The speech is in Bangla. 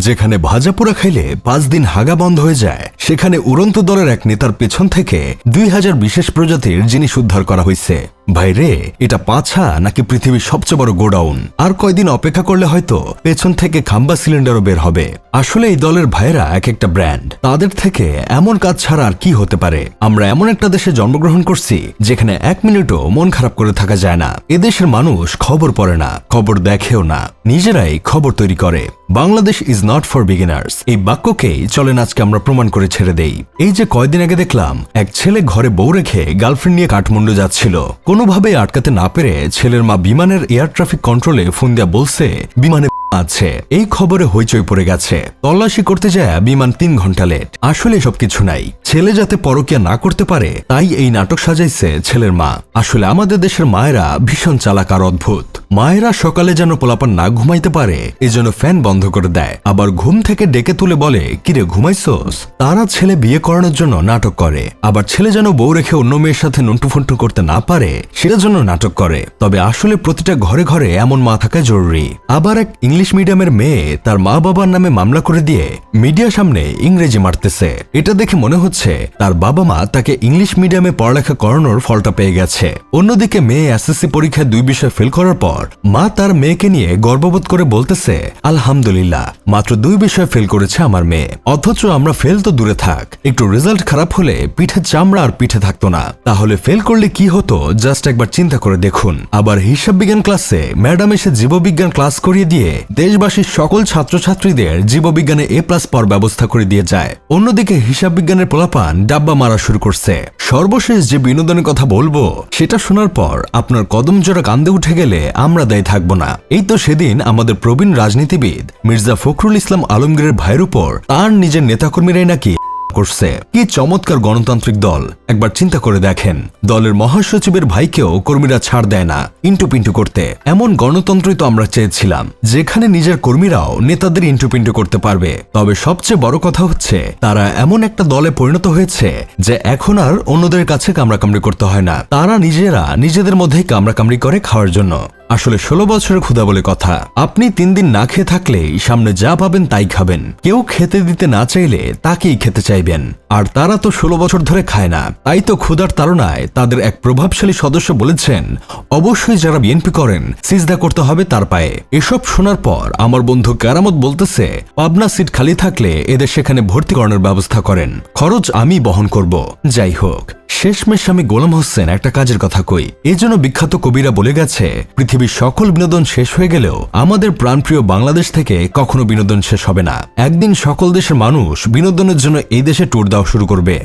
যেখানে ভাজা পোড়া খাইলে পাঁচ দিন হাগা বন্ধ হয়ে যায়। সেখানে উড়ন্ত দলের এক নেতার পেছন থেকে দুই হাজার বিশেষ প্রজাতির জিনিস উদ্ধার করা হয়েছে। ভাই রে, এটা পাছা নাকি পৃথিবীর সবচেয়ে বড় গোডাউন? আর কয়দিন অপেক্ষা করলে হয়তো পেছন থেকে খাম্বা সিলিন্ডারও বের হবে। আসলে এই দলের ভাইরা এক একটা ব্র্যান্ড। তাদের থেকে এমন কাজ ছাড়া আর কি হতে পারে? আমরা এমন একটা দেশে জন্মগ্রহণ করছি, যেখানে এক মিনিটও মন খারাপ করে থাকা যায় না। এদেশের মানুষ খবর পড়ে না, খবর দেখেও না। নিজেরাই খবর তৈরি করে। Bangladesh is not for beginners এই বাক্যকেই চলেন আজকে আমরা প্রমাণ করে ছেড়ে দেই। এই যে কয়দিন আগে দেখলাম, এক ছেলে ঘরে বউ রেখে গার্লফ্রেন্ড নিয়ে কাঠমান্ডু যাচ্ছিল। কোনোভাবে আটকাতে না পেরে ছেলের মা বিমানের এয়ার ট্রাফিক কন্ট্রোলে ফোন দিয়া বলছে, বিমানে আছে। এই খবরে হইচই পড়ে গেছে। তল্লাশি করতে যায় বিমান তিন ঘণ্টা লেট। আসলে সব কিছু নাই। ছেলে যাতে পরকিয়া না করতে পারে, তাই এই নাটক সাজাইছে ছেলের মা। আসলে আমাদের দেশের মায়েরা ভীষণ চালাক আর অদ্ভুত। মায়েরা সকালে যেন পোলাপান না ঘুমাইতে পারে এজন্য ফ্যান বন্ধ করে দেয়। আবার ঘুম থেকে ডেকে তুলে বলে, কিরে, ঘুমাইছোস? তারা ছেলে বিয়ে করানোর জন্য নাটক করে। আবার ছেলে যেন বউ রেখে অন্য মেয়ের সাথে নন্টু ফন্টু করতে না পারে, সেটার জন্য নাটক করে। তবে আসলে প্রতিটা ঘরে ঘরে এমন মা থাকা জরুরি। আবার এক ইংলিশ মিডিয়ামের মেয়ে তার মা বাবার নামে মামলা করে দিয়ে মিডিয়া সামনে ইংরেজি মারতেছে। এটা দেখে মনে হচ্ছে তার বাবা মা তাকে ইংলিশ মিডিয়ামে পড়ালেখা করানোর ফলটা পেয়ে গেছে। অন্যদিকে মেয়ে এসএসসি পরীক্ষায় দুই বিষয় ফেল করার পর মা তার মেয়েকে নিয়ে গর্ববোধ করে বলতেছে, আলহামদুলিল্লাহ, মাত্র দুই বিষয় ফেল করেছে আমার মেয়ে। অথচ আমরা ফেল তো দূরে থাক। একটু রেজাল্ট খারাপ হলে পিঠে চামড়া আর পিঠে থাকতো না। তাহলে ফেল করলে কি হতো? জাস্ট একবার চিন্তা করে দেখুন। আবার হিসাব বিজ্ঞান ক্লাসে ম্যাডাম এসে জীববিজ্ঞান ক্লাস করিয়ে দিয়ে দেশবাসীর সকল ছাত্রছাত্রীদের জীববিজ্ঞানে এ প্লাস পর ব্যবস্থা করে দিয়ে যায়। অন্যদিকে হিসাব বিজ্ঞানের পোলাপান ডাব্বা মারা শুরু করছে। সর্বশেষ যে বিনোদনের কথা বলব, সেটা শোনার পর আপনার কদম জোড়া কান্দে উঠে গেলে আমরা দায়ী থাকব না। এই তো সেদিন আমাদের প্রবীণ রাজনীতিবিদ মির্জা ফখরুল ইসলাম আলমগীরের ভাইয়ের উপর তার নিজের নেতাকর্মীরাই নাকি করছে। কি চমৎকার গণতান্ত্রিক দল। একবার চিন্তা করে দেখেন, দলের মহাসচিবের ভাইকেও কর্মীরা ছাড় দেয় না, ইন্টু পিন্টু করতে। এমন গণতন্ত্রই তো আমরা চেয়েছিলাম, যেখানে নিজের কর্মীরাও নেতাদের ইন্টু পিন্টু করতে পারবে। তবে সবচেয়ে বড় কথা হচ্ছে, তারা এমন একটা দলে পরিণত হয়েছে, যে এখন আর অন্যদের কাছে কামড়াকামড়ি করতে হয় না। তারা নিজেরা নিজেদের মধ্যেই কামড়াকামড়ি করে খাওয়ার জন্য। আসলে ষোলো বছরের ক্ষুধা বলে কথা। আপনি তিন দিন না খেয়ে থাকলে সামনে যা পাবেন তাই খাবেন। কেউ খেতে দিতে না চাইলে তাকেই খেতে চাইবেন। আর তারা তো ষোলো বছর ধরে খায় না। তাই তো ক্ষুধার তাড়নায় তাদের এক প্রভাবশালী সদস্য বলেছেন, অবশ্যই যারা বিএনপি করেন, সিজদা করতে হবে তার পায়ে। এসব শোনার পর আমার বন্ধু কেরামত বলতেছে, পাবনা সিট খালি থাকলে এদের সেখানে ভর্তি করানোর ব্যবস্থা করেন। খরচ আমি বহন করব। যাই হোক শেষমেশ আমি গোলাম হোসেন একটা কাজের কথা কই। এজন্য বিখ্যাত কবিরা বলে গেছে, পৃথিবীর সকল বিনোদন শেষ হয়ে গেলেও আমাদের প্রাণপ্রিয় বাংলাদেশ থেকে কখনো বিনোদন শেষ হবে না। একদিন সকল দেশের মানুষ বিনোদনের জন্য এই দেশে ট্যুর দেওয়া শুরু করবে।